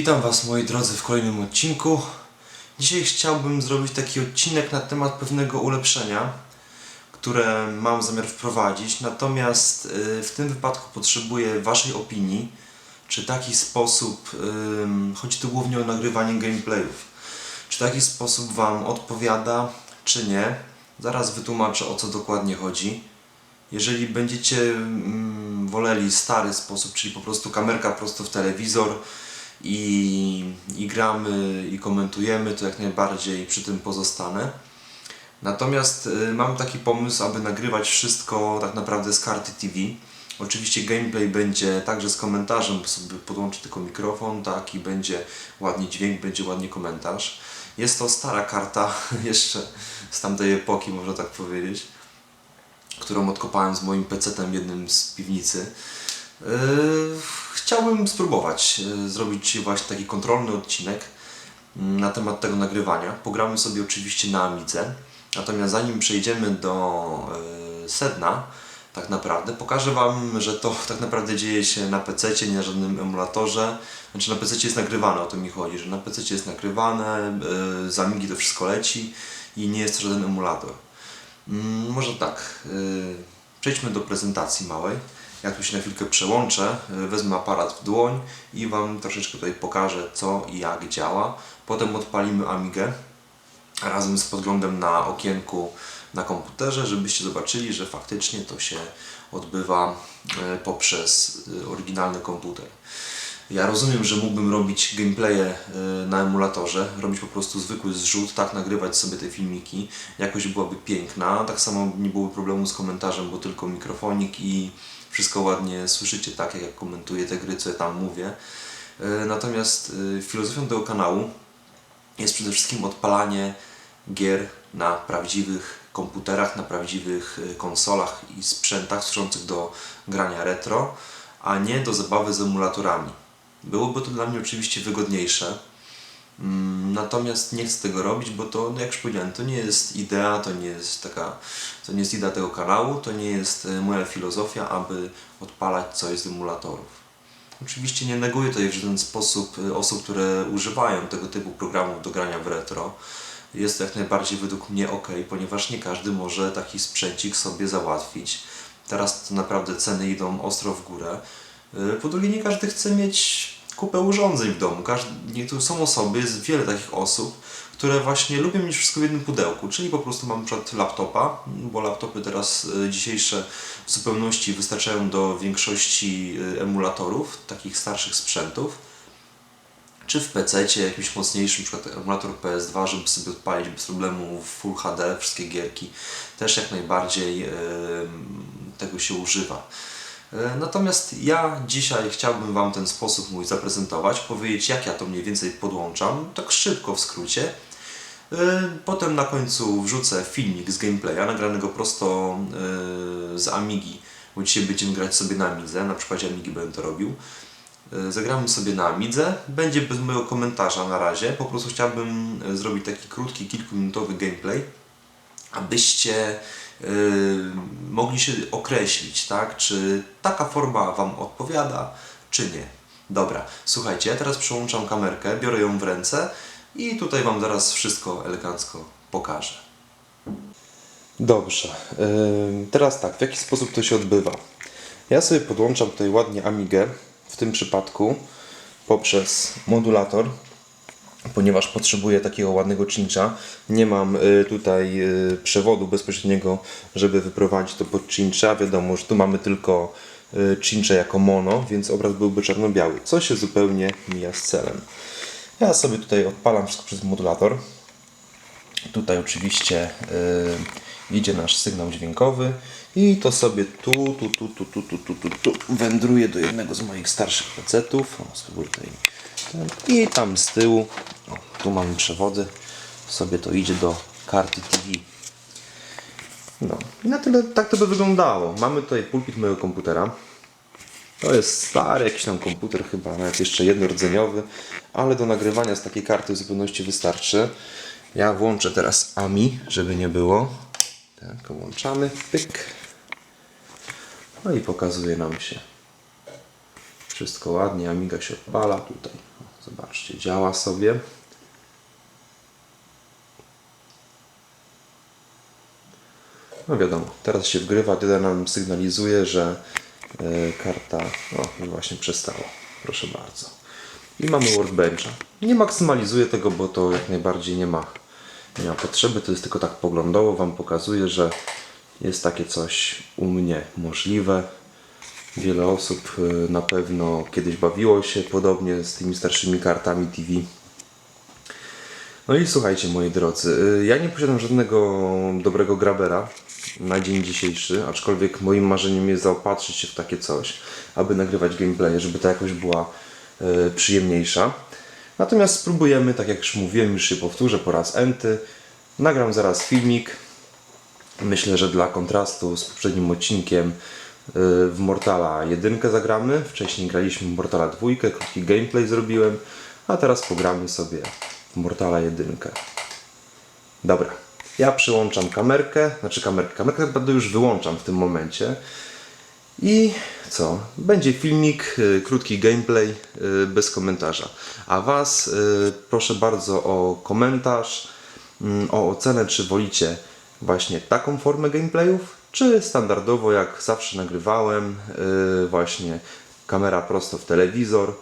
Witam Was moi drodzy w kolejnym odcinku. Dzisiaj chciałbym zrobić taki odcinek na temat pewnego ulepszenia, które mam zamiar wprowadzić. Natomiast y, w tym wypadku potrzebuję Waszej opinii, czy taki sposób, chodzi tu głównie o nagrywanie gameplayów, czy taki sposób Wam odpowiada, czy nie. Zaraz wytłumaczę o co dokładnie chodzi. Jeżeli będziecie woleli stary sposób, czyli po prostu kamerka prosto w telewizor i, i gramy i komentujemy, to jak najbardziej przy tym pozostanę. Natomiast y, mam taki pomysł, aby nagrywać wszystko tak naprawdę z karty TV. Oczywiście gameplay będzie także z komentarzem, bo sobie podłączę tylko mikrofon, tak i będzie ładnie dźwięk, będzie ładnie komentarz. Jest to stara karta, jeszcze z tamtej epoki, można tak powiedzieć którą odkopałem z moim PC-tem jednym z piwnicy. Yy, Chciałbym spróbować yy, zrobić właśnie taki kontrolny odcinek mm, na temat tego nagrywania. Pogramy sobie oczywiście na Amidze. Natomiast zanim przejdziemy do yy, sedna, tak naprawdę, pokażę Wam, że to tak naprawdę dzieje się na PC, nie na żadnym emulatorze. Znaczy na PC jest nagrywane, o to mi chodzi, że na PC jest nagrywane, yy, z Amigi to wszystko leci i nie jest to żaden emulator. Mm, Może tak, przejdźmy do prezentacji małej. Ja tu się na chwilkę przełączę, yy, wezmę aparat w dłoń i Wam troszeczkę tutaj pokażę co i jak działa. Potem odpalimy Amigę razem z podglądem na okienku na komputerze, żebyście zobaczyli, że faktycznie to się odbywa yy, poprzez yy, oryginalny komputer. Ja rozumiem, że mógłbym robić gameplaye na emulatorze, robić po prostu zwykły zrzut, tak nagrywać sobie te filmiki. Jakość byłaby piękna, tak samo nie byłoby problemu z komentarzem, bo tylko mikrofonik i wszystko ładnie słyszycie tak, jak ja komentuję te gry, co ja tam mówię. Y, Natomiast y, filozofią tego kanału jest przede wszystkim odpalanie gier na prawdziwych komputerach, na prawdziwych y, konsolach i sprzętach służących do grania retro, a nie do zabawy z emulatorami. Byłoby to dla mnie oczywiście wygodniejsze, natomiast nie chcę tego robić, bo to, no jak już powiedziałem, to nie jest idea, to nie jest taka, to nie jest idea tego kanału, to nie jest e, moja filozofia, aby odpalać coś z emulatorów. Oczywiście nie neguję tutaj w żaden sposób y, osób, które używają tego typu programów do grania w retro. Jest to jak najbardziej według mnie ok, ponieważ nie każdy może taki sprzęcik sobie załatwić. Teraz to naprawdę ceny idą ostro w górę. Y, Po drugie, nie każdy chce mieć kupę urządzeń w domu. Niektóre są osoby, jest wiele takich osób, które właśnie lubią mieć wszystko w jednym pudełku, czyli po prostu mam przykład laptopa, bo laptopy teraz y, dzisiejsze w zupełności wystarczają do większości y, emulatorów, takich starszych sprzętów czy w PC jakimś mocniejszym, przykład emulator PS2, żeby sobie odpalić bez problemu w Full HD wszystkie gierki, też jak najbardziej tego się używa. E, Natomiast ja dzisiaj chciałbym Wam ten sposób mój zaprezentować, powiedzieć jak ja to mniej więcej podłączam, tak szybko w skrócie. E, Potem na końcu wrzucę filmik z gameplaya, nagranego prosto e, z Amigi, bo dzisiaj będziemy grać sobie na Amidze, na przykładzie Amigi będę to robił. Zagramy sobie na Amidze. Będzie bez mojego komentarza na razie. Po prostu chciałbym zrobić taki krótki, kilkuminutowy gameplay, abyście mogli się określić, tak? Czy taka forma Wam odpowiada, czy nie. Dobra, słuchajcie, ja teraz przełączam kamerkę, biorę ją w ręce i tutaj Wam zaraz wszystko elegancko pokażę. Dobrze, ym, teraz tak, w jaki sposób to się odbywa? Ja sobie podłączam tutaj ładnie Amigę, w tym przypadku poprzez modulator, ponieważ potrzebuję takiego ładnego cincha. Nie mam y, tutaj y, przewodu bezpośredniego, żeby wyprowadzić to pod cincha. Wiadomo, że tu mamy tylko y, cincha jako mono, więc obraz byłby czarno-biały, co się zupełnie mija z celem. Ja sobie tutaj odpalam wszystko przez modulator. Tutaj oczywiście y, idzie nasz sygnał dźwiękowy i to sobie tu, tu, tu, tu, tu, tu, tu, tu, tu wędruje do jednego z moich starszych PC-ów. O, spróbuję tutaj. I tam z tyłu, o, tu mamy przewody, sobie to idzie do karty TV. No i na tyle tak to by wyglądało. Mamy tutaj pulpit mojego komputera. To jest stary jakiś tam komputer, chyba nawet jeszcze jednorodzeniowy, ale do nagrywania z takiej karty w zupełności wystarczy. Ja włączę teraz AMI, żeby nie było. Tak, włączamy, pyk. No i pokazuje nam się. Wszystko ładnie, Amiga się odpala tutaj. Zobaczcie, działa sobie. No wiadomo, teraz się wgrywa, tyle nam sygnalizuje, że e, karta, już właśnie przestała. Proszę bardzo. I mamy workbencha. Nie maksymalizuję tego, bo to jak najbardziej nie ma, nie ma potrzeby. To jest tylko tak poglądowo Wam pokazuje, że jest takie coś u mnie możliwe. Wiele osób e, na pewno kiedyś bawiło się podobnie z tymi starszymi kartami TV. No i słuchajcie, moi drodzy, y, ja nie posiadam żadnego dobrego grabera na dzień dzisiejszy, aczkolwiek moim marzeniem jest zaopatrzyć się w takie coś, aby nagrywać gameplay, żeby ta jakość była y, przyjemniejsza. Natomiast spróbujemy, tak jak już mówiłem, już się powtórzę po raz enty. Nagram zaraz filmik. Myślę, że dla kontrastu z poprzednim odcinkiem w Mortala 1 zagramy. Wcześniej graliśmy w Mortala 2, krótki gameplay zrobiłem, a teraz pogramy sobie w Mortala 1. Dobra, ja przyłączam kamerkę, znaczy kamerkę, kamerkę naprawdę już wyłączam w tym momencie. I co? Będzie filmik, y, krótki gameplay y, bez komentarza. A Was y, proszę bardzo o komentarz, mm, o ocenę, czy wolicie właśnie taką formę gameplayów, czy standardowo, jak zawsze nagrywałem, y, właśnie kamera prosto w telewizor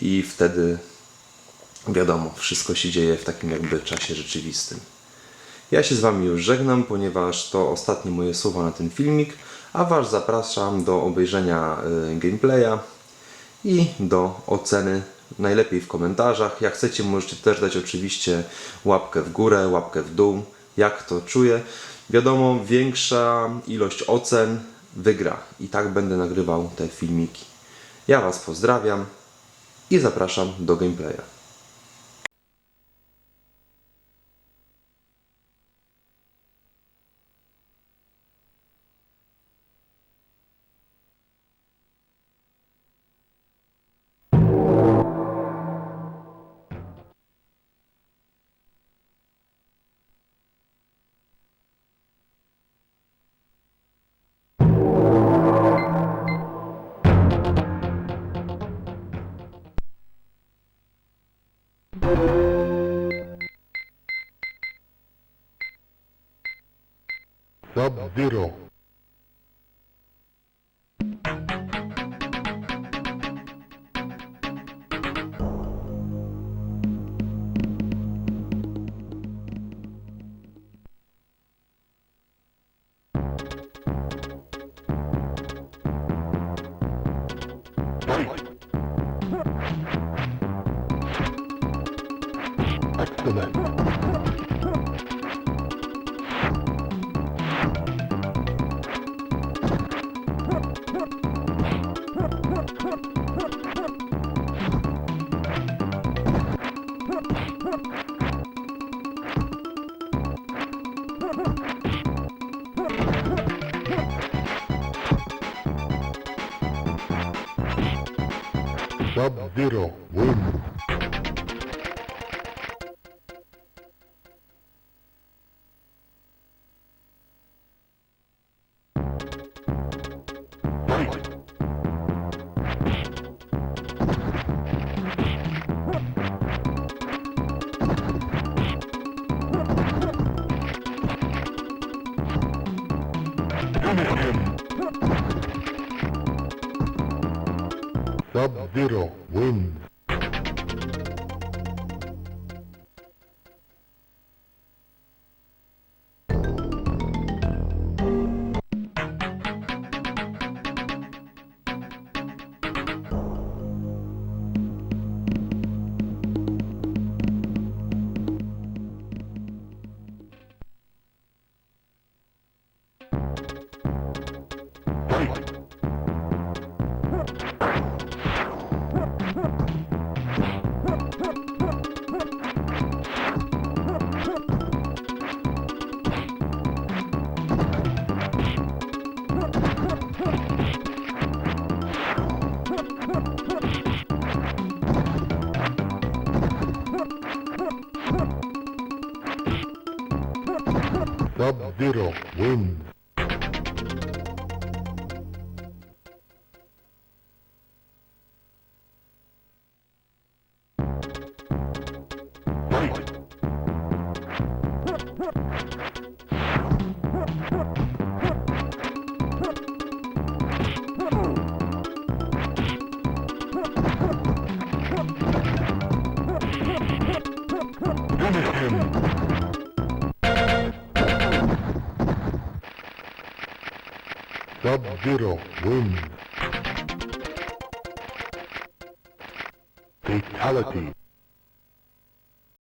i wtedy wiadomo, wszystko się dzieje w takim jakby czasie rzeczywistym. Ja się z Wami już żegnam, ponieważ to ostatnie moje słowa na ten filmik, a Was zapraszam do obejrzenia y, gameplaya i do oceny, najlepiej w komentarzach. Jak chcecie, możecie też dać oczywiście łapkę w górę, łapkę w dół, jak to czuję. Wiadomo, większa ilość ocen wygra i tak będę nagrywał te filmiki. Ja Was pozdrawiam i zapraszam do gameplaya. Vaquero. Sub-Zero wins. Come on, come on. Zero. Sub-Zero wins. zero win. Fatality.